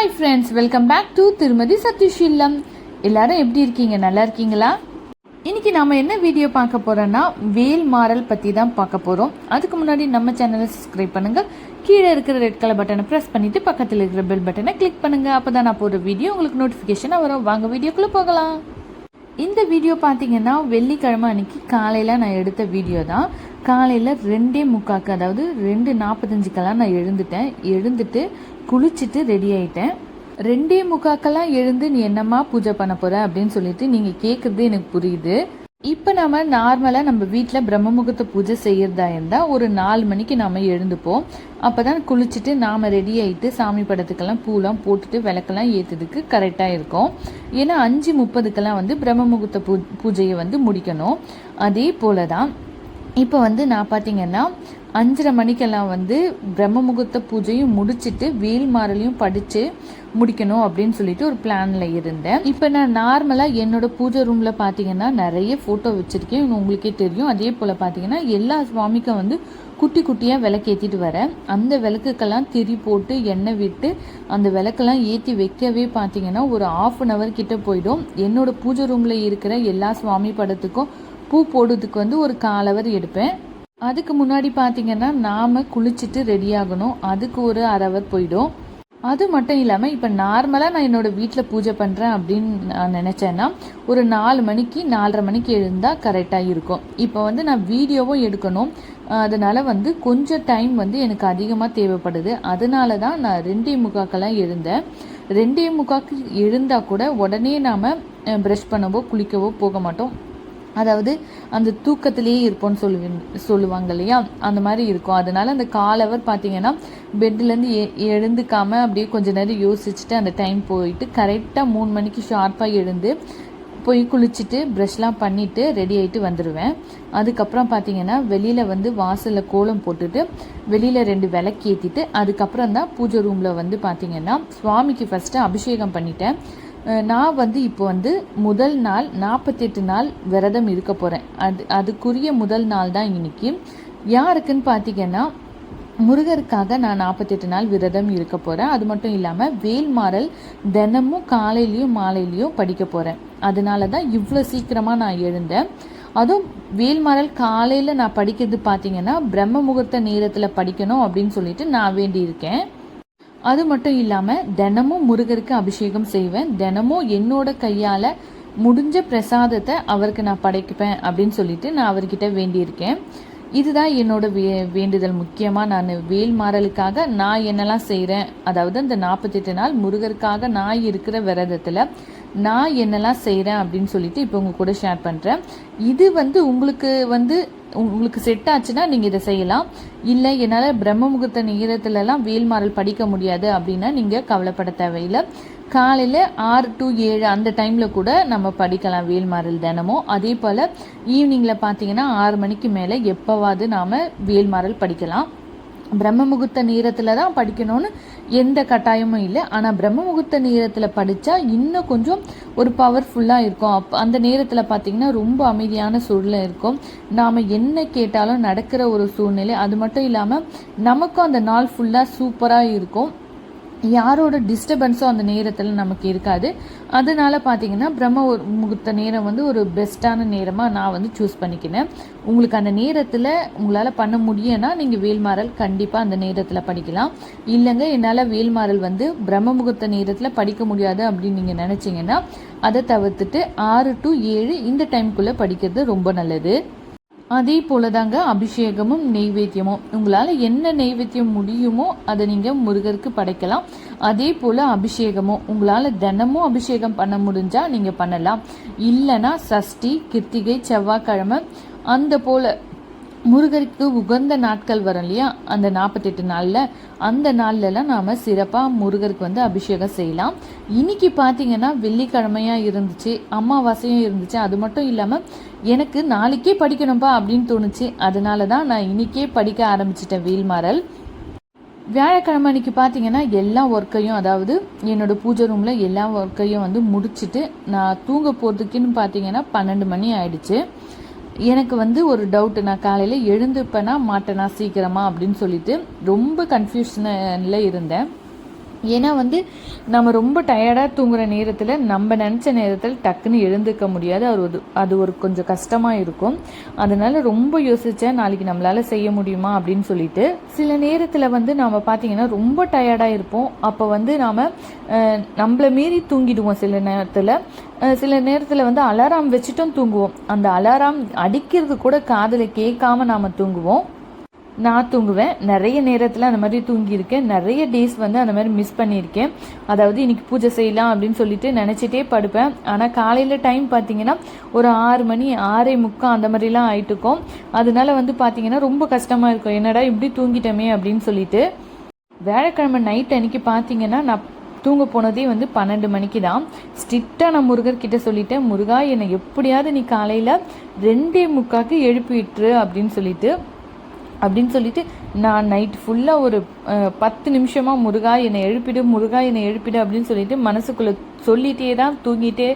Hi friends welcome back to திருமதி சத்யஷீலம் எல்லாரும் எப்படி இருக்கீங்க? நல்லா இருக்கீங்களா? இன்னைக்கு நாம என்ன வீடியோ பார்க்க போறோம்னா வேல் மாறல் பத்தி தான் பார்க்க போறோம். அதுக்கு முன்னாடி நம்ம சேனலை சப்ஸ்கிரைப் பண்ணுங்க. கீழே இருக்கிற ரெட் கலர் பட்டனை ப்ரெஸ் பண்ணிட்டு பக்கத்தில் இருக்கிற பெல் பட்டனை கிளிக் பண்ணுங்க. அப்பதான் நான் போடுற வீடியோ உங்களுக்கு நோட்டிஃபிகேஷனாக வரும். வாங்க வீடியோக்குள்ளே போகலாம். இந்த வீடியோ பார்த்தீங்கன்னா வெள்ளிக்கிழமை அன்னைக்கு காலையில் நான் எடுத்த வீடியோ தான். காலையில் ரெண்டே முக்காக்கு அதாவது ரெண்டு நாற்பத்தஞ்சுக்கெல்லாம் நான் எழுந்துட்டேன். எழுந்துட்டு குளிச்சுட்டு ரெடி ஆயிட்டேன். ரெண்டே முக்காக்கெல்லாம் எழுந்து நீ என்னம்மா பூஜை பண்ண போற அப்படின்னு சொல்லிட்டு நீங்கள் கேட்குறது எனக்கு புரியுது. இப்போ நம்ம நார்மலாக நம்ம வீட்டில் பிரம்ம முகூர்த்த பூஜை செய்யறதா இருந்தால் ஒரு நாலு மணிக்கு நாம எழுந்துப்போம். அப்போ தான் குளிச்சுட்டு நாம் ரெடி ஆகிட்டு சாமி படத்துக்கெல்லாம் பூலாம் போட்டுட்டு விளக்கெல்லாம் ஏற்றுறதுக்கு கரெக்டாக இருக்கும். ஏன்னா அஞ்சு முப்பதுக்கெல்லாம் வந்து பிரம்ம முகூர்த்த பூ பூஜையை வந்து முடிக்கணும். அதே போல் தான் இப்போ வந்து நான் பார்த்தீங்கன்னா அஞ்சரை மணிக்கெல்லாம் வந்து பிரம்ம முகூர்த்த பூஜையும் முடிச்சிட்டு வேல் மாறலையும் படித்து முடிக்கணும் அப்படின்னு சொல்லிட்டு ஒரு பிளானில் இருந்தேன். இப்போ நான் நார்மலாக என்னோட பூஜை ரூமில் பார்த்தீங்கன்னா நிறைய ஃபோட்டோ வச்சுருக்கேன். உங்களுக்கே தெரியும். அதே போல் பார்த்தீங்கன்னா எல்லா சுவாமிக்கும் வந்து குட்டி குட்டியாக விளக்கு ஏற்றிட்டு வரேன். அந்த விளக்குக்கெல்லாம் திரி போட்டு எண்ணெய் விட்டு அந்த விளக்கெல்லாம் ஏற்றி வைக்கவே பார்த்தீங்கன்னா ஒரு ஆஃப் அன் ஹவர் கிட்டே போயிடும். என்னோட பூஜை ரூமில் இருக்கிற எல்லா சுவாமி படத்துக்கும் பூ போடுறதுக்கு வந்து ஒரு கால் எடுப்பேன். அதுக்கு முன்னாடி பார்த்தீங்கன்னா நாம் குளிச்சுட்டு ரெடி ஆகணும். அதுக்கு ஒரு அரை ஹவர் போயிடும். அது மட்டும் இல்லாமல் இப்போ நார்மலாக நான் என்னோடய வீட்டில் பூஜை பண்ணுறேன் அப்படின்னு நான் நினச்சேன்னா ஒரு நாலு மணிக்கு நாலரை மணிக்கு எழுந்தால் கரெக்டாக இருக்கும். இப்போ வந்து நான் வீடியோவும் எடுக்கணும். அதனால் வந்து கொஞ்சம் டைம் வந்து எனக்கு அதிகமாக தேவைப்படுது. அதனால தான் நான் ரெண்டே முக்காக்கெல்லாம் எழுந்தேன். ரெண்டே முக்காக்கு எழுந்தால் கூட உடனே நாம் ப்ரஷ் பண்ணவோ குளிக்கவோ போக மாட்டோம். அதாவது அந்த தூக்கத்திலேயே இருப்போம்னு சொல்லு சொல்லுவாங்க இல்லையா? அந்த மாதிரி இருக்கும். அதனால அந்த கால் ஹவர் பார்த்தீங்கன்னா பெட்லேருந்து எ எழுந்துக்காமல் அப்படியே கொஞ்ச நேரம் யோசிச்சுட்டு அந்த டைம் போயிட்டு கரெக்டாக மூணு மணிக்கு ஷார்ப்பாக எழுந்து போய் குளிச்சுட்டு ப்ரஷ்லாம் பண்ணிவிட்டு ரெடி ஆகிட்டு வந்துடுவேன் அதுக்கப்புறம் பார்த்தீங்கன்னா வெளியில் வந்து வாசலில் கோலம் போட்டுட்டு வெளியில் ரெண்டு விளக்கு ஏற்றிட்டு அதுக்கப்புறம் தான் பூஜை ரூமில் வந்து பார்த்தீங்கன்னா சுவாமிக்கு ஃபஸ்ட்டு அபிஷேகம் பண்ணிட்டேன். நான் வந்து இப்போ வந்து முதல் நாள் நாற்பத்தெட்டு நாள் விரதம் இருக்க போகிறேன் அது அதுக்குரிய முதல் நாள் தான் இன்னைக்கு. யாருக்குன்னு பார்த்தீங்கன்னா முருகருக்காக நான் நாற்பத்தெட்டு நாள் விரதம் இருக்க போகிறேன் அது மட்டும் இல்லாமல் வேல்மாறல் தினமும் காலையிலையும் மாலையிலையும் படிக்க போகிறேன் அதனால தான் இவ்வளோ சீக்கிரமாக நான் எழுந்தேன். அதுவும் வேல்மாறல் காலையில் நான் படிக்கிறது பார்த்தீங்கன்னா பிரம்ம முகூர்த்த நேரத்தில் படிக்கணும் அப்படின்னு சொல்லிட்டு நான் வேண்டியிருக்கேன் அது மட்டும் இல்லாமல் தினமும் முருகருக்கு அபிஷேகம் செய்வேன். தினமும் என்னோட கையால் முடிஞ்ச பிரசாதத்தை அவருக்கு நான் படைப்பேன் அப்படின்னு சொல்லிட்டு நான் அவர்கிட்ட வேண்டியிருக்கேன். இதுதான் என்னோட வே வேண்டுதல். முக்கியமாக நான் வேல் மாறலுக்காக நான் என்னெல்லாம் செய்கிறேன் அதாவது அந்த நாற்பத்தெட்டு நாள் முருகருக்காக நான் இருக்கிற விரதத்தில் நான் என்னெல்லாம் செய்கிறேன் அப்படின்னு சொல்லிட்டு இப்போ உங்கள் கூட ஷேர் பண்ணுறேன் இது வந்து உங்களுக்கு வந்து உங்களுக்கு செட் ஆச்சுன்னா நீங்கள் இதை செய்யலாம். இல்லை என்னால் பிரம்ம முகூர்த்த நேரத்துலலாம் வேல்மாறல் படிக்க முடியாது அப்படின்னா நீங்கள் கவலைப்பட தேவையில்லை. காலையில் ஆறு டு ஏழு அந்த டைமில் கூட நம்ம படிக்கலாம் வேல்மாறல் தினமும். அதே போல் ஈவினிங்கில் பார்த்தீங்கன்னா ஆறு மணிக்கு மேலே எப்போவாது நாம் வேல்மாறல் படிக்கலாம். பிரம்ம முகூர்த்த நேரத்தில் தான் படிக்கணும்னு எந்த கட்டாயமும் இல்லை. ஆனால் பிரம்ம முகூர்த்த நேரத்தில் படித்தா இன்னும் கொஞ்சம் ஒரு பவர்ஃபுல்லாக இருக்கும். அப் அந்த நேரத்தில் பார்த்தீங்கன்னா ரொம்ப அமைதியான சூழ்நிலை இருக்கும். நாம் என்ன கேட்டாலும் நடக்கிற ஒரு சூழ்நிலை. அது மட்டும் இல்லாமல் நமக்கும் அந்த நாள் ஃபுல்லாக சூப்பராக இருக்கும். யாரோட டிஸ்டர்பன்ஸும் அந்த நேரத்தில் நமக்கு இருக்காது. அதனால் பார்த்தீங்கன்னா பிரம்ம முகூர்த்த நேரம் வந்து ஒரு பெஸ்ட்டான நேரமாக நான் வந்து சூஸ் பண்ணிக்கினேன். உங்களுக்கு அந்த நேரத்தில் உங்களால் பண்ண முடியும்னா நீங்கள் வேல்மாறல் கண்டிப்பாக அந்த நேரத்தில் படிக்கலாம். இல்லைங்க என்னால் வேல்மாறல் வந்து பிரம்ம முகூர்த்த நேரத்தில் படிக்க முடியாது அப்படின்னு நீங்கள் நினச்சிங்கன்னா அதை தவிர்த்துட்டு ஆறு டு ஏழு இந்த டைம்குள்ளே படிக்கிறது ரொம்ப நல்லது. அதே போல தாங்க அபிஷேகமும் நெய்வேத்தியமும். உங்களால் என்ன நெய்வேத்தியம் முடியுமோ அதை நீங்கள் முருகருக்கு படைக்கலாம். அதே போல் அபிஷேகமும். உங்களால் தினமும் அபிஷேகம் பண்ண முடிஞ்சால் நீங்கள் பண்ணலாம். இல்லைன்னா சஷ்டி கிருத்திகை செவ்வாய்க்கிழமை அந்த போல் முருகருக்கு உகந்த நாட்கள் வரும் இல்லையா? அந்த நாற்பத்தெட்டு நாளில் அந்த நாள்லலாம் நாம் சிறப்பாக முருகருக்கு வந்து அபிஷேகம் செய்யலாம். இன்னைக்கு பார்த்தீங்கன்னா வெள்ளிக்கிழமையாக இருந்துச்சு அமாவாசையும் இருந்துச்சு. அது மட்டும் இல்லாமல் எனக்கு நாளைக்கே படிக்கணும்ப்பா அப்படின்னு தோணுச்சு. அதனால தான் நான் இன்னைக்கே படிக்க ஆரம்பிச்சிட்டேன் வீல்மாரல் வியாழக்கிழமை அன்னைக்கு பார்த்தீங்கன்னா எல்லா ஒர்க்கையும் அதாவது என்னோட பூஜை ரூமில் எல்லா ஒர்க்கையும் வந்து முடிச்சுட்டு நான் தூங்க போகிறதுக்குன்னு பார்த்தீங்கன்னா பன்னெண்டு மணி ஆயிடுச்சு. எனக்கு வந்து ஒரு டவுட்டு நான் காலையில் எழுந்துப்பேனா மாட்டேனா சீக்கிரமா அப்படின்னு சொல்லிட்டு ரொம்ப கன்ஃபியூஷனில் இருந்தேன். ஏன்னா வந்து நம்ம ரொம்ப டயர்டாக தூங்குகிற நேரத்தில் நம்ம நினச்ச நேரத்தில் டக்குன்னு எழுந்துக்க முடியாது. அது ஒரு அது ஒரு கொஞ்சம் கஷ்டமாக இருக்கும். அதனால ரொம்ப யோசித்தேன் நாளைக்கு நம்மளால் செய்ய முடியுமா அப்படின்னு சொல்லிட்டு சில நேரத்தில் வந்து நாம் பார்த்தீங்கன்னா ரொம்ப டயர்டாக இருப்போம். அப்போ வந்து நாம் நம்மளை மீறி தூங்கிடுவோம் சில நேரத்தில். சில நேரத்தில் வந்து அலாரம் வச்சுட்டும் தூங்குவோம். அந்த அலாரம் அடிக்கிறது கூட காதில் கேட்காம நாம் தூங்குவோம். நான் தூங்குவேன். நிறைய நேரத்தில் அந்த மாதிரி தூங்கியிருக்கேன். நிறைய டேஸ் வந்து அந்த மாதிரி மிஸ் பண்ணியிருக்கேன். அதாவது இன்னைக்கு பூஜை செய்யலாம் அப்படின்னு சொல்லிட்டு நினச்சிட்டே படுப்பேன். ஆனால் காலையில் டைம் பார்த்தீங்கன்னா ஒரு ஆறு மணி ஆறே முக்கால் அந்த மாதிரிலாம் ஆயிட்டுக்கும் அதனால வந்து பார்த்தீங்கன்னா ரொம்ப கஷ்டமாக இருக்கும். என்னடா இப்படி தூங்கிட்டோமே அப்படின்னு சொல்லிட்டு. வியாழக்கிழமை நைட் அன்னைக்கு பார்த்தீங்கன்னா நான் தூங்க போனதே வந்து பன்னெண்டு மணிக்கு தான். ஸ்ட்ரிக்டாக நான் முருகர் கிட்ட சொல்லிட்டேன். முருகா என்னை எப்படியாவது நீ காலையில் ரெண்டே முக்காக்கு எழுப்பி விட்டுரு அப்படின்னு சொல்லிட்டு. அப்படின்னு சொல்லிட்டு நான் நைட் ஃபுல்லாக ஒரு பத்து நிமிஷமாக முருகா என்னை எழுப்பிடு முருகா என்னை எழுப்பிடு அப்படின்னு சொல்லிட்டு மனசுக்குள்ளே சொல்லிகிட்டே தான் தூங்கிட்டே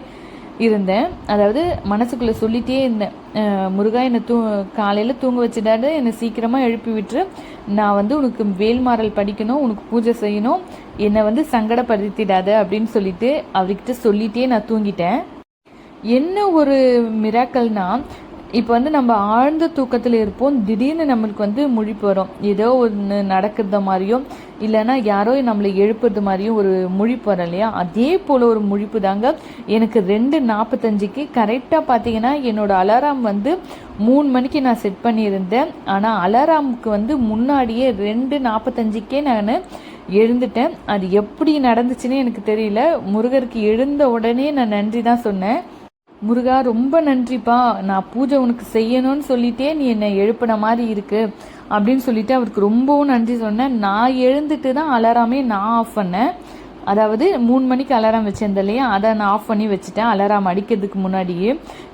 இருந்தேன். அதாவது மனசுக்குள்ளே சொல்லிகிட்டே இருந்தேன். முருகா என்னை தூ காலையில் தூங்க வச்சுட்டாரு என்னை சீக்கிரமாக எழுப்பி விட்டுரு. நான் வந்து உனக்கு வேல்மாறல் படிக்கணும் உனக்கு பூஜை செய்யணும் என்னை வந்து சங்கடப்படுத்திடாத அப்படின்னு சொல்லிட்டு அவர்கிட்ட சொல்லிகிட்டே நான் தூங்கிட்டேன். என்ன ஒரு மிராக்கல்னால் இப்போ வந்து நம்ம ஆழ்ந்த தூக்கத்தில் இருப்போம். திடீர்னு நம்மளுக்கு வந்து முழிப்பு வரும். ஏதோ ஒன்று நடக்கிறது மாதிரியும் இல்லைன்னா யாரோ நம்மளை எழுப்புறது மாதிரியும் ஒரு முழிப்பு வரும் இல்லையா? அதே போல் ஒரு முழிப்பு தாங்க. எனக்கு ரெண்டு நாற்பத்தஞ்சுக்கு கரெக்டாக பார்த்தீங்கன்னா என்னோட அலாரம் வந்து மூணு மணிக்கு நான் செட் பண்ணியிருந்தேன். ஆனால் அலாராமுக்கு வந்து முன்னாடியே ரெண்டு நாற்பத்தஞ்சுக்கே நான் எழுந்துட்டேன். அது எப்படி நடந்துச்சுன்னு எனக்கு தெரியல. முருகருக்கு எழுந்த உடனே நான் நன்றி தான் சொன்னேன். முருகா ரொம்ப நன்றிப்பா. நான் பூஜை உனக்கு செய்யணும்னு சொல்லிட்டே நீ என்னை எழுப்பின மாதிரி இருக்கு அப்படின்னு சொல்லிட்டு அவருக்கு ரொம்பவும் நன்றி சொன்னேன். நான் எழுந்துட்டு தான் அலாராமே நான் ஆஃப் பண்ணேன். அதாவது மூணு மணிக்கு அலாரம் வச்சிருந்தேன் இல்லையா? அதை நான் ஆஃப் பண்ணி வச்சுட்டேன். அலாரம் அடிக்கிறதுக்கு முன்னாடியே.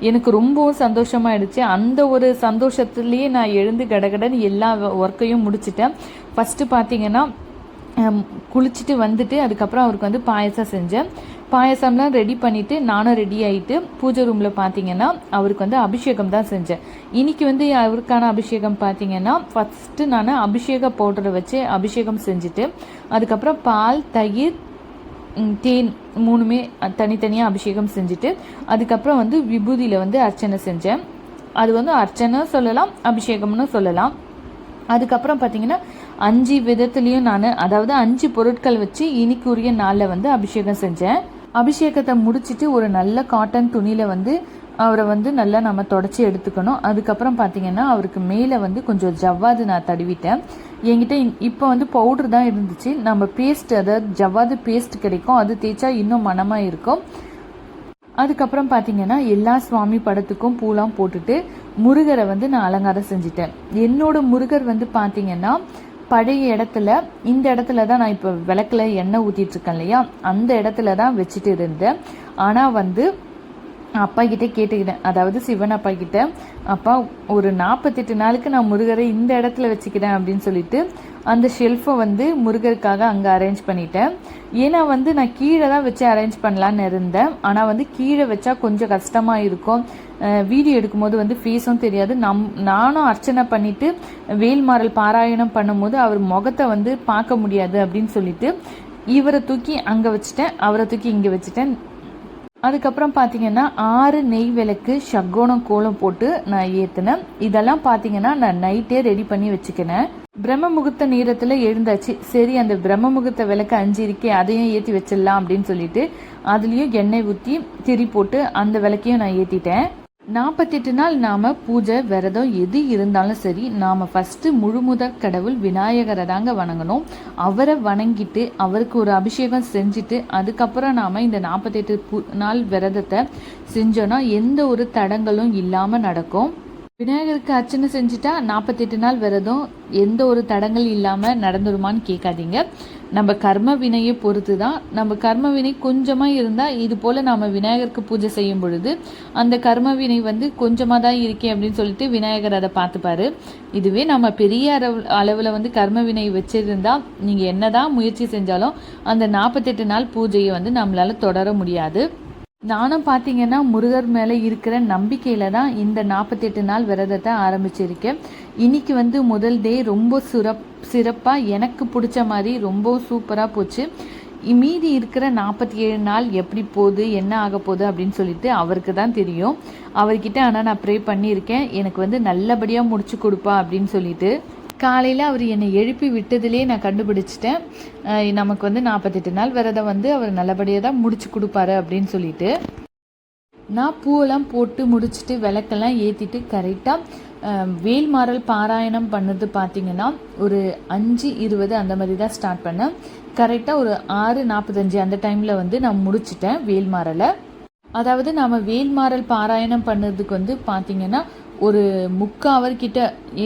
எனக்கு ரொம்பவும் சந்தோஷமாயிடுச்சு. அந்த ஒரு சந்தோஷத்துலேயே நான் எழுந்து கடகடன்னு எல்லா ஒர்க்கையும் முடிச்சிட்டேன். ஃபஸ்ட்டு பார்த்தீங்கன்னா குளிச்சுட்டு வந்துட்டு அதுக்கப்புறம் அவருக்கு வந்து பாயசம் செஞ்சேன். பாயசம்லாம் ரெடி பண்ணிவிட்டு நானும் ரெடி ஆகிட்டு பூஜை ரூமில் பார்த்தீங்கன்னா அவருக்கு வந்து அபிஷேகம் தான் செஞ்சேன். இன்றைக்கி வந்து அவருக்கான அபிஷேகம் பார்த்தீங்கன்னா ஃபஸ்ட்டு நான் அபிஷேக பவுடரை வச்சு அபிஷேகம் செஞ்சுட்டு அதுக்கப்புறம் பால் தயிர் தேன் மூணுமே தனித்தனியாக அபிஷேகம் செஞ்சுட்டு அதுக்கப்புறம் வந்து விபூதியில் வந்து அர்ச்சனை செஞ்சேன். அது வந்து அர்ச்சனை சொல்லலாம் அபிஷேகம்னு சொல்லலாம். அதுக்கப்புறம் பார்த்தீங்கன்னா அஞ்சு விதத்துலேயும் நான் அதாவது அஞ்சு பொருட்கள் வச்சு இனிக்குரிய நாளில் வந்து அபிஷேகம் செஞ்சேன். அபிஷேகத்தை முடிச்சுட்டு ஒரு நல்ல காட்டன் துணியில் வந்து அவரை வந்து நல்லா நம்ம தொடச்சி எடுத்துக்கணும். அதுக்கப்புறம் பார்த்தீங்கன்னா அவருக்கு மேலே வந்து கொஞ்சம் ஜவ்வாது நான் தடவிட்டேன். என்கிட்ட இப்போ வந்து பவுடர் தான் இருந்துச்சு. நம்ம பேஸ்ட் அதாவது ஜவ்வாது பேஸ்ட் கிடைக்கும். அது தேய்ச்சா இன்னும் மனமாக இருக்கும். அதுக்கப்புறம் பார்த்தீங்கன்னா எல்லா சுவாமி படத்துக்கும் பூலாம் போட்டுட்டு முருகரை வந்து நான் அலங்காரம் செஞ்சுட்டேன். என்னோட முருகர் வந்து பார்த்தீங்கன்னா பழைய இடத்துல இந்த இடத்துல தான் நான் இப்போ விளக்கில் எண்ணெய் ஊற்றிட்டுருக்கேன் இல்லையா? அந்த இடத்துல தான் வச்சுட்டு இருந்தேன். ஆனால் வந்து அப்பா கிட்டே கேட்டுக்கிட்டேன். அதாவது சிவன் அப்பா கிட்ட அப்பா ஒரு நாற்பத்தெட்டு நாளுக்கு நான் முருகரை இந்த இடத்துல வச்சுக்கிறேன் அப்படின்னு சொல்லிட்டு அந்த ஷெல்ஃபை வந்து முருகருக்காக அங்கே அரேஞ்ச் பண்ணிட்டேன். ஏன்னா வந்து நான் கீழே தான் வச்சு அரேஞ்ச் பண்ணலான்னு இருந்தேன். ஆனால் வந்து கீழே வச்சா கொஞ்சம் கஷ்டமாக இருக்கும். வீடியோ எடுக்கும்போது வந்து ஃபேஸும் தெரியாது. நம் நானும் அர்ச்சனை பண்ணிவிட்டு வேல்மாறல் பாராயணம் பண்ணும்போது அவர் முகத்தை வந்து பார்க்க முடியாது அப்படின்னு சொல்லிட்டு இவரை தூக்கி அங்கே வச்சுட்டேன் அவரை தூக்கி இங்கே வச்சுட்டேன். அதுக்கப்புறம் பார்த்தீங்கன்னா ஆறு நெய் விளக்கு ஷக்கோணம் கோலம் போட்டு நான் ஏற்றினேன் இதெல்லாம் பார்த்தீங்கன்னா நான் நைட்டே ரெடி பண்ணி வச்சுக்கினேன். பிரம்ம முகூர்த்த நேரத்தில் எழுந்தாச்சு. சரி அந்த பிரம்ம முகூர்த்த விளக்கு அஞ்சு இருக்கே அதையும் ஏற்றி வச்சிடலாம் அப்படின்னு சொல்லிட்டு அதுலேயும் எண்ணெய் ஊற்றி திரி போட்டு அந்த விளக்கையும் நான் ஏற்றிட்டேன் நாற்பத்தெட்டு நாள் நாம் பூஜை விரதம் எது இருந்தாலும் சரி நாம் ஃபஸ்ட்டு முழுமுதற் கடவுள் விநாயகரை தாங்க வணங்கணும். அவரை வணங்கிட்டு அவருக்கு ஒரு அபிஷேகம் செஞ்சுட்டு அதுக்கப்புறம் நாம் இந்த நாற்பத்தெட்டு நாள் விரதத்தை செஞ்சோன்னா எந்த ஒரு தடங்களும் இல்லாமல் நடக்கும். விநாயகருக்கு அர்ச்சனை செஞ்சுட்டா நாற்பத்தெட்டு நாள் விரதம் எந்த ஒரு தடங்கள் இல்லாமல் நடந்துருமான்னு கேட்காதீங்க. நம்ம கர்ம வினையை பொறுத்து தான் நம்ம கர்ம வினை கொஞ்சமாக இருந்தால் இது போல் நம்ம விநாயகருக்கு பூஜை செய்யும் பொழுது அந்த கர்ம வினை வந்து கொஞ்சமாக தான் இருக்கே அப்படின்னு சொல்லிட்டு விநாயகர் அதை பார்த்துப்பாரு. இதுவே நம்ம பெரிய அளவு அளவில் வந்து கர்ம வினை வச்சிருந்தா நீங்கள் என்ன தான் முயற்சி செஞ்சாலும் அந்த நாற்பத்தெட்டு நாள் பூஜையை வந்து நம்மளால் தொடர முடியாது. நானும் பார்த்தீங்கன்னா முருகர் மேலே இருக்கிற நம்பிக்கையில் தான் இந்த நாற்பத்தெட்டு நாள் விரதத்தை ஆரம்பிச்சிருக்கேன். இன்னைக்கு வந்து முதல் டே ரொம்ப சிறப் சிறப்பாக எனக்கு பிடிச்ச மாதிரி ரொம்ப சூப்பராக போச்சு. மீதி இருக்கிற நாற்பத்தி ஏழு நாள் எப்படி போகுது என்ன ஆக போகுது அப்படின்னு சொல்லிட்டு அவருக்கு தான் தெரியும். அவர்கிட்ட ஆனால் நான் ப்ரே பண்ணியிருக்கேன். எனக்கு வந்து நல்லபடியாக முடிச்சு கொடுப்பா அப்படின்னு சொல்லிட்டு. காலையில் அவர் என்னை எழுப்பி விட்டதுலேயே நான் கண்டுபிடிச்சிட்டேன். நமக்கு வந்து நாற்பத்தெட்டு நாள் விரதம் வந்து அவர் நல்லபடியாக தான் முடிச்சு கொடுப்பாரு அப்படின்னு சொல்லிட்டு. நான் பூவெல்லாம் போட்டு முடிச்சுட்டு விளக்கெல்லாம் ஏற்றிட்டு கரெக்டாக வேல்மாறல் பாராயணம் பண்ணது பார்த்தீங்கன்னா ஒரு அஞ்சு இருபது அந்த மாதிரி தான் ஸ்டார்ட் பண்ணேன். கரெக்டாக ஒரு ஆறு நாற்பத்தஞ்சு அந்த டைமில் வந்து நான் முடிச்சிட்டேன் வேல்மாறலை அதாவது நாம் வேல்மாறல் பாராயணம் பண்ணதுக்கு வந்து பார்த்திங்கன்னா ஒரு முக்கால் கிட்ட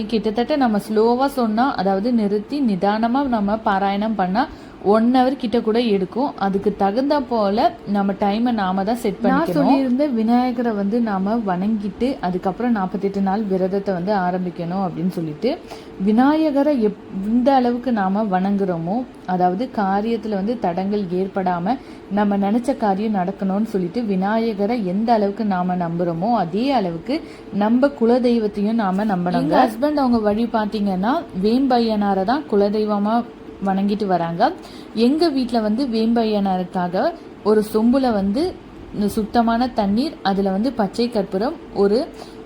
கிட்டத்தட்ட நம்ம ஸ்லோவாக சொன்னால் அதாவது நிறுத்தி நிதானமாக நம்ம பாராயணம் பண்ணால் ஒன் ஹவர் கிட்ட கூட எடுக்கும். அதுக்கு தகுந்த போல நம்ம டைமை நாம தான் செட் பண்ணி சொல்லியிருந்த விநாயகரை வந்து நாம வணங்கிட்டு அதுக்கப்புறம் நாற்பத்தெட்டு நாள் விரதத்தை வந்து ஆரம்பிக்கணும் அப்படின்னு சொல்லிட்டு விநாயகரை எப் இந்த அளவுக்கு நாம வணங்குறோமோ அதாவது காரியத்தில் வந்து தடங்கள் ஏற்படாம நம்ம நினைச்ச காரியம் நடக்கணும்னு சொல்லிட்டு விநாயகரை எந்த அளவுக்கு நாம நம்புறோமோ அதே அளவுக்கு நம்ம குலதெய்வத்தையும் நாம நம்பணும் ஹஸ்பண்ட் அவங்க வழி பார்த்தீங்கன்னா வேம்பையனாரை தான் குலதெய்வமா வணங்கிட்டு வராங்க. எங்க வீட்டில் வந்து வேம்பையனருக்காக ஒரு சொம்புல வந்து சுத்தமான தண்ணீர் அதில் வந்து பச்சை கற்பூரம் ஒரு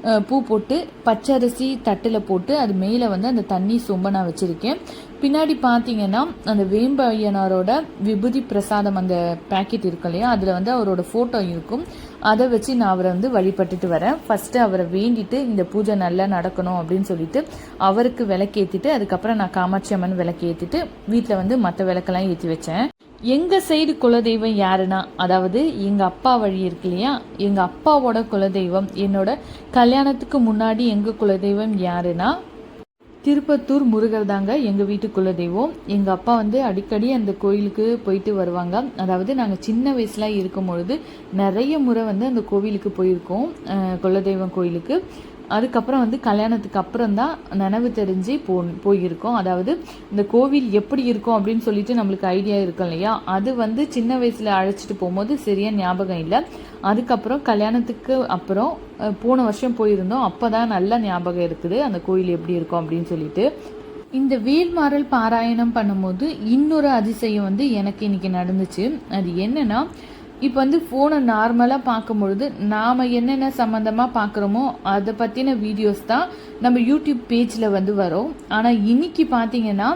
அஹ், பூ போட்டு பச்சரிசி தட்டில் போட்டு அது மேலே வந்து அந்த தண்ணி சொம்ப நான் வச்சுருக்கேன். பின்னாடி பார்த்தீங்கன்னா அந்த வேம்பையனாரோட விபூதி பிரசாதம் அந்த பேக்கெட் இருக்கு இல்லையா அதில் வந்து அவரோட ஃபோட்டோ இருக்கும். அதை வச்சு நான் அவரை வந்து வழிபட்டுட்டு வரேன். ஃபஸ்ட்டு அவரை வேண்டிட்டு இந்த பூஜை நல்லா நடக்கணும் அப்படின்னு சொல்லிட்டு அவருக்கு விளக்கேற்றிட்டு அதுக்கப்புறம் நான் காமாட்சி அம்மன் விளக்கேற்றிட்டு வீட்டில் வந்து மற்ற விளக்கெல்லாம் ஏற்றி வச்சேன். எங்கள் சைடு குலதெய்வம் யாருன்னா அதாவது எங்கள் அப்பா வழி இருக்கு இல்லையா எங்கள் அப்பாவோட குலதெய்வம் என்னோட கல்யாணத்துக்கு முன்னாடி எங்கள் குலதெய்வம் யாருன்னா திருப்பத்தூர் முருகர் தாங்க எங்கள் வீட்டு குலதெய்வம். எங்கள் அப்பா வந்து அடிக்கடி அந்த கோயிலுக்கு போயிட்டு வருவாங்க. அதாவது நாங்கள் சின்ன வயசுல இருக்கும் பொழுது நிறைய முறை வந்து அந்த கோவிலுக்கு போயிருக்கோம். குலதெய்வம் கோயிலுக்கு. அதுக்கப்புறம் வந்து கல்யாணத்துக்கு அப்புறம் தான் நினைவு தெரிஞ்சு போ போயிருக்கோம். அதாவது இந்த கோவில் எப்படி இருக்கும் அப்படின்னு சொல்லிட்டு நம்மளுக்கு ஐடியா இருக்கும் இல்லையா? அது வந்து சின்ன வயசில் அழைச்சிட்டு போகும்போது சரியாக ஞாபகம் இல்லை. அதுக்கப்புறம் கல்யாணத்துக்கு அப்புறம் போன வருஷம் போயிருந்தோம். அப்போ தான் நல்லா ஞாபகம் இருக்குது. அந்த கோயில் எப்படி இருக்கும் அப்படின்னு சொல்லிட்டு. இந்த வேல்மாறல் பாராயணம் பண்ணும்போது இன்னொரு அதிசயம் வந்து எனக்கு இன்னைக்கு நடந்துச்சு. அது என்னன்னா இப்போ வந்து ஃபோனை நார்மலாக பார்க்கும்பொழுது நாம் என்னென்ன சம்மந்தமாக பார்க்குறோமோ அதை பற்றின வீடியோஸ் தான் நம்ம யூடியூப் பேஜில் வந்து வரும். ஆனால் இன்னைக்கு பார்த்தீங்கன்னா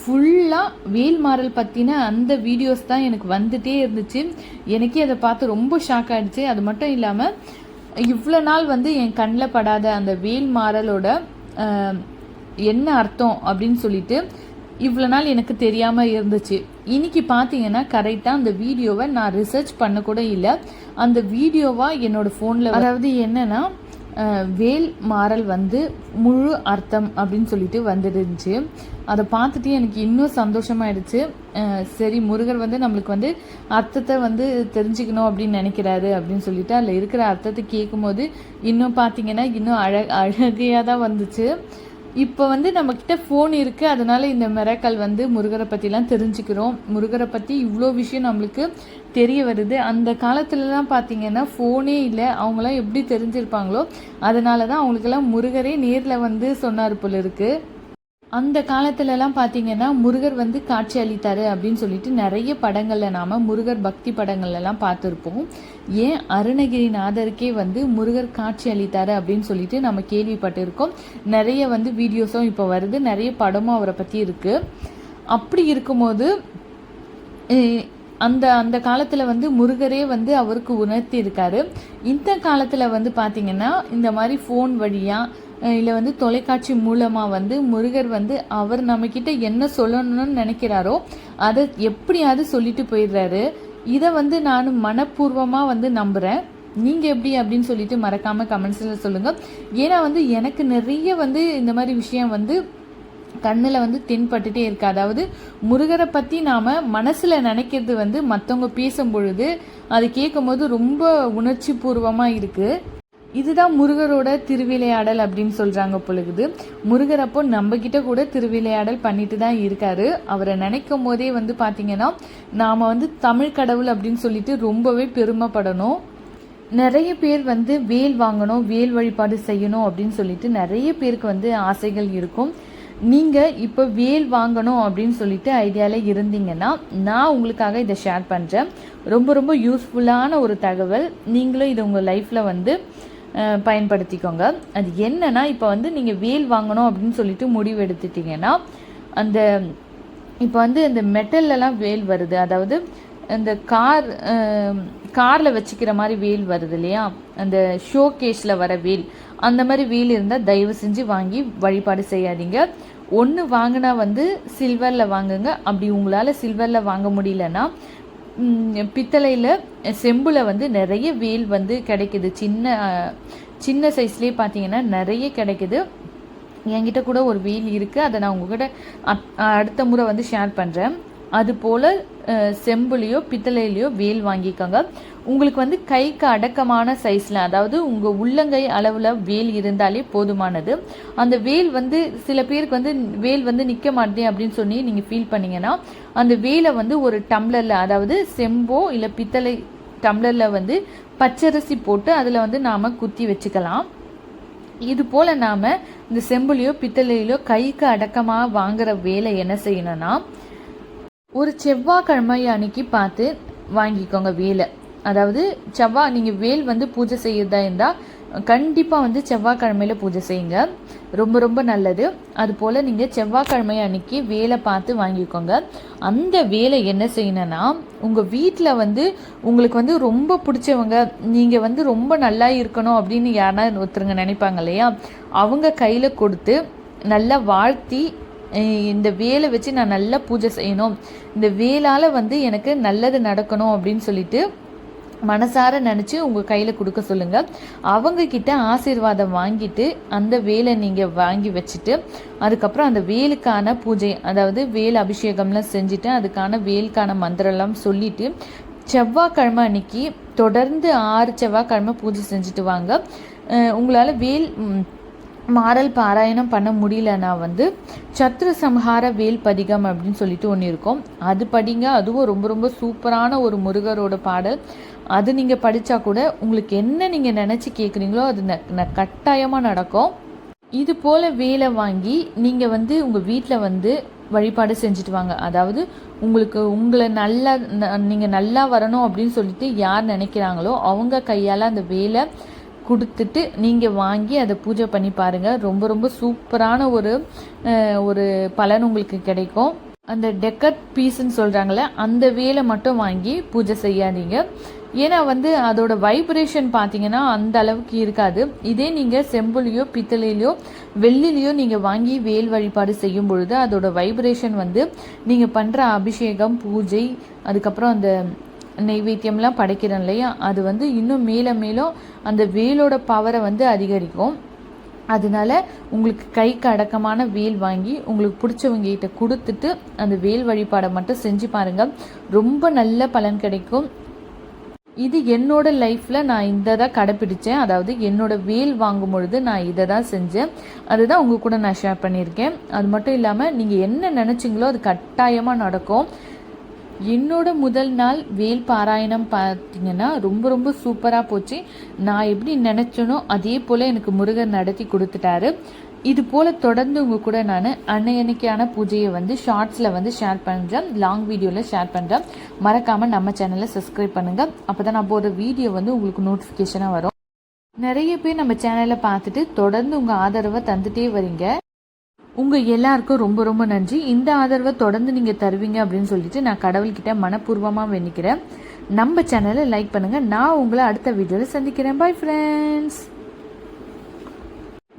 ஃபுல்லாக வேல்மாறல் பற்றின அந்த வீடியோஸ் தான் எனக்கு வந்துட்டே இருந்துச்சு. எனக்கே அதை பார்த்து ரொம்ப ஷாக் ஆகிடுச்சு அது மட்டும் இல்லாமல் இவ்வளோ நாள் வந்து என் கண்ணில் படாத அந்த வேல்மாறலோட என்ன அர்த்தம் அப்படின்னு சொல்லிட்டு இவ்வளோ நாள் எனக்கு தெரியாமல் இருந்துச்சு. இன்னைக்கு பார்த்தீங்கன்னா கரெக்டாக அந்த வீடியோவை நான் ரிசர்ச் பண்ண கூட இல்லை. அந்த வீடியோவாக என்னோடய ஃபோனில் அதாவது என்னென்னா வேல் மாறல் வந்து முழு அர்த்தம் அப்படின்னு சொல்லிட்டு வந்துருந்துச்சு அதை பார்த்துட்டு எனக்கு இன்னும் சந்தோஷமாயிடுச்சு. சரி முருகர் வந்து நம்மளுக்கு வந்து அர்த்தத்தை வந்து தெரிஞ்சுக்கணும் அப்படின்னு நினைக்கிறாரு அப்படின்னு சொல்லிட்டு அதில் இருக்கிற அர்த்தத்தை கேட்கும்போது இன்னும் பார்த்தீங்கன்னா இன்னும் அழ அழகையாக தான் வந்துச்சு. இப்போ வந்து நம்மக்கிட்ட ஃபோன் இருக்குது அதனால் இந்த மிரக்கல் வந்து முருகரை பற்றிலாம் தெரிஞ்சுக்கிறோம். முருகரை பற்றி இவ்வளோ விஷயம் நம்மளுக்கு தெரிய வருது. அந்த காலத்துலலாம் பார்த்தீங்கன்னா ஃபோனே இல்லை. அவங்களாம் எப்படி தெரிஞ்சிருப்பாங்களோ அதனால தான் அவங்களுக்கெல்லாம் முருகரே நேரில் வந்து சொன்னார் போல இருக்குது அந்த காலத்துலலாம் பார்த்தீங்கன்னா முருகர் வந்து காட்சி அளித்தார் அப்படின்னு சொல்லிட்டு நிறைய படங்களில் நாம் முருகர் பக்தி படங்கள்லாம் பார்த்துருப்போம். ஏன் அருணகிரிநாதருக்கே வந்து முருகர் காட்சி அளித்தார் அப்படின்னு சொல்லிட்டு நம்ம கேள்விப்பட்டிருக்கோம். நிறைய வந்து வீடியோஸும் இப்போ வருது. நிறைய படமும் அவரை பற்றி இருக்குது அப்படி இருக்கும்போது அந்த அந்த காலத்தில் வந்து முருகரே வந்து அவருக்கு உணர்த்தி இருக்காரு இந்த காலத்தில் வந்து பார்த்தீங்கன்னா இந்த மாதிரி ஃபோன் வழியாக இல்லை வந்து தொலைக்காட்சி மூலமாக வந்து முருகர் வந்து அவர் நம்மக்கிட்ட என்ன சொல்லணும்னு நினைக்கிறாரோ அதை எப்படியாவது சொல்லிட்டு போயிடுறாரு. இதை வந்து நான் மனப்பூர்வமாக வந்து நம்புகிறேன் நீங்கள் எப்படி அப்படின்னு சொல்லிட்டு மறக்காமல் கமெண்ட்ஸில் சொல்லுங்கள் ஏன்னா வந்து எனக்கு நிறைய வந்து இந்த மாதிரி விஷயம் வந்து கண்ணில் வந்து தென்பட்டுட்டே இருக்கு. அதாவது முருகரை பற்றி நாம் மனசில் நினைக்கிறது வந்து மற்றவங்க பேசும் பொழுது அது கேட்கும்போது ரொம்ப உணர்ச்சி பூர்வமாக இருக்குது இதுதான் முருகரோட திருவிளையாடல் அப்படின்னு சொல்கிறாங்க பொழுது. முருகர் அப்போ நம்ம கூட திருவிளையாடல் பண்ணிட்டு தான் இருக்காரு. அவரை நினைக்கும் போதே வந்து பார்த்தீங்கன்னா நாம் வந்து தமிழ் கடவுள் அப்படின்னு சொல்லிட்டு ரொம்பவே பெருமைப்படணும். நிறைய பேர் வந்து வேல் வாங்கணும் வேல் வழிபாடு செய்யணும் அப்படின்னு சொல்லிட்டு நிறைய பேருக்கு வந்து ஆசைகள் இருக்கும். நீங்கள் இப்போ வேல் வாங்கணும் அப்படின்னு சொல்லிட்டு ஐடியாவில் இருந்தீங்கன்னா நான் உங்களுக்காக இதை ஷேர் பண்ணுறேன் ரொம்ப ரொம்ப யூஸ்ஃபுல்லான ஒரு தகவல். நீங்களும் இதை உங்கள் லைஃப்பில் வந்து பயன்படுத்திக்கோங்க. அது என்னென்னா இப்போ வந்து நீங்கள் வேல் வாங்கணும் அப்படின்னு சொல்லிட்டு முடிவு எடுத்துட்டிங்கன்னா அந்த இப்போ வந்து இந்த மெட்டல்லலாம் வேல் வருது. அதாவது இந்த கார் காரில் வச்சுக்கிற மாதிரி வேல் வருது இல்லையா? அந்த ஷோ கேஸில் வர வேல். அந்த மாதிரி வேல் இருந்தால் தயவு செஞ்சு வாங்கி வழிபாடு செய்யாதீங்க. ஒன்று வாங்கினா வந்து சில்வரில் வாங்குங்க. அப்படி உங்களால் சில்வரில் வாங்க முடியலன்னா பித்தளையில் செம்புல வந்து நிறைய வேல் வந்து கிடைக்குது. சின்ன சின்ன சைஸ்லேயே பார்த்தீங்கன்னா நிறைய கிடைக்குது. என்கிட்ட கூட ஒரு வேல் இருக்குது அதை நான் உங்ககிட்ட அப்- அடுத்த முறை வந்து ஷேர் பண்ணுறேன் அது போல் செம்புலேயோ பித்தளையிலையோ வேல் வாங்கிக்கோங்க. உங்களுக்கு வந்து கைக்கு அடக்கமான சைஸில் அதாவது உங்கள் உள்ளங்கை அளவில் வேல் இருந்தாலே போதுமானது. அந்த வேல் வந்து சில பேருக்கு வந்து வேல் வந்து நிற்க மாட்டேன் அப்படின்னு சொல்லி நீங்கள் ஃபீல் பண்ணீங்கன்னா அந்த வேலை வந்து ஒரு டம்ளரில் அதாவது செம்போ இல்லை பித்தளை டம்ளரில் வந்து பச்சரிசி போட்டு அதில் வந்து நாம் குத்தி வச்சுக்கலாம். இது போல் நாம் இந்த செம்புலையோ பித்தளையிலோ கைக்கு அடக்கமாக வாங்குற வேலை என்ன செய்யணும்னா ஒரு செவ்வாய்க்கிழமை அன்னைக்கு பார்த்து வாங்கிக்கோங்க வேலை. அதாவது செவ்வாய் நீங்கள் வேல் வந்து பூஜை செய்யறதா இருந்தால் கண்டிப்பாக வந்து செவ்வாய்க்கிழமையில் பூஜை செய்யுங்க. ரொம்ப ரொம்ப நல்லது. அதுபோல் நீங்கள் செவ்வாய்க்கிழமை அன்னைக்கு வேலை பார்த்து வாங்கிக்கோங்க. அந்த வேலை என்ன செய்யணும்னா உங்கள் வீட்டில் வந்து உங்களுக்கு வந்து ரொம்ப பிடிச்சவங்க நீங்கள் வந்து ரொம்ப நல்லா இருக்கணும் அப்படின்னு யாரா ஒருத்தருங்க நினைப்பாங்க இல்லையா? அவங்க கையில் கொடுத்து நல்லா வாழ்த்தி இந்த வேலை வச்சு நான் நல்லா பூஜை செய்யணும். இந்த வேலால் வந்து எனக்கு நல்லது நடக்கணும் அப்படின்னு சொல்லிட்டு மனசார நினச்சி உங்கள் கையில் கொடுக்க சொல்லுங்கள் அவங்கக்கிட்ட ஆசீர்வாதம் வாங்கிட்டு அந்த வேலை நீங்கள் வாங்கி வச்சுட்டு அதுக்கப்புறம் அந்த வேலுக்கான பூஜை அதாவது வேல் அபிஷேகம்லாம் செஞ்சுட்டு அதுக்கான வேலுக்கான மந்திரம்லாம் சொல்லிட்டு செவ்வாய்க்கிழமை அன்னைக்கு தொடர்ந்து ஆறு செவ்வாய்க்கிழமை பூஜை செஞ்சுட்டு வாங்க. உங்களால் வேல் மாறல் பாராயணம் பண்ண முடியலன்னா வந்து சத்ரு சம்ஹார வேல் பதிகம் அப்படின்னு சொல்லிட்டு ஒன்று இருக்கும். அது படிங்க. அதுவும் ரொம்ப ரொம்ப சூப்பரான ஒரு முருகரோட பாடல். அது நீங்கள் படித்தா கூட உங்களுக்கு என்ன நீங்கள் நினச்சி கேட்குறீங்களோ அது ந- ந- கட்டாயமாக நடக்கும். இது போல் வேலை வாங்கி நீங்கள் வந்து உங்கள் வீட்டில் வந்து வழிபாடு செஞ்சுட்டு வாங்க. அதாவது உங்களுக்கு உங்களை நல்லா நீங்கள் நல்லா வரணும் அப்படின்னு சொல்லிட்டு யார் நினைக்கிறாங்களோ அவங்க கையால் அந்த வேலை கொடுத்துட்டு நீங்கள் வாங்கி அதை பூஜை பண்ணி பாருங்கள் ரொம்ப ரொம்ப சூப்பரான ஒரு ஒரு பலன் உங்களுக்கு கிடைக்கும். அந்த டெக்கர் பீஸ்ன்னு சொல்கிறாங்களே அந்த வேலை மட்டும் வாங்கி பூஜை செய்யாதீங்க. ஏன்னா வந்து அதோட வைப்ரேஷன் பார்த்தீங்கன்னா அந்த அளவுக்கு இருக்காது. இதே நீங்கள் செம்புலையோ பித்தளையிலையோ வெள்ளிலையோ நீங்கள் வாங்கி வேல் வழிபாடு செய்யும் பொழுது அதோட வைப்ரேஷன் வந்து நீங்கள் பண்ணுற அபிஷேகம் பூஜை அதுக்கப்புறம் அந்த நைவேத்தியம்லாம் படைக்கிறோம் இல்லையா? அது வந்து இன்னும் மேலே மேலும் அந்த வேலோட பவரை வந்து அதிகரிக்கும். அதனால உங்களுக்கு கைக்கு அடக்கமான வேல் வாங்கி உங்களுக்கு பிடிச்சவங்க கிட்ட கொடுத்துட்டு அந்த வேல் வழிபாடை மட்டும் செஞ்சு பாருங்கள் ரொம்ப நல்ல பலன் கிடைக்கும். இது என்னோட லைஃப்பில் நான் இந்த தான் கடைப்பிடித்தேன் அதாவது என்னோட வேல் வாங்கும் பொழுது நான் இதை தான் செஞ்சேன். அதுதான் உங்கள் கூட நான் ஷேர் பண்ணியிருக்கேன். அது மட்டும் இல்லாமல் நீங்கள் என்ன நினச்சிங்களோ அது கட்டாயமாக நடக்கும். என்னோட முதல் நாள் வேல் பாராயணம் பார்த்தீங்கன்னா ரொம்ப ரொம்ப சூப்பராக போச்சு. நான் எப்படி நினச்சேனோ அதே போல் எனக்கு முருகன் நடத்தி கொடுத்துட்டாரு. இது போல் தொடர்ந்து உங்கள் கூட நான் அன்னையன்னைக்கான பூஜையை வந்து ஷார்ட்ஸில் வந்து ஷேர் பண்ணுறேன் லாங் வீடியோவில் ஷேர் பண்ணுறேன் மறக்காமல் நம்ம சேனலை சப்ஸ்கிரைப் பண்ணுங்கள் அப்போ தான் நான் போகிற வீடியோ வந்து உங்களுக்கு நோட்டிஃபிகேஷனாக வரும். நிறைய பேர் நம்ம சேனலை பார்த்துட்டு தொடர்ந்து உங்கள் ஆதரவை தந்துட்டே வரீங்க. உங்கள் எல்லாருக்கும் ரொம்ப ரொம்ப நன்றி. இந்த ஆதரவை தொடர்ந்து நீங்கள் தருவீங்க அப்படின்னு சொல்லிட்டு நான் கடவுள்கிட்ட மனப்பூர்வமாக வேண்டிக்கிறேன். நம்ம சேனலை லைக் பண்ணுங்கள் நான் உங்களை அடுத்த வீடியோவில் சந்திக்கிறேன். Bye friends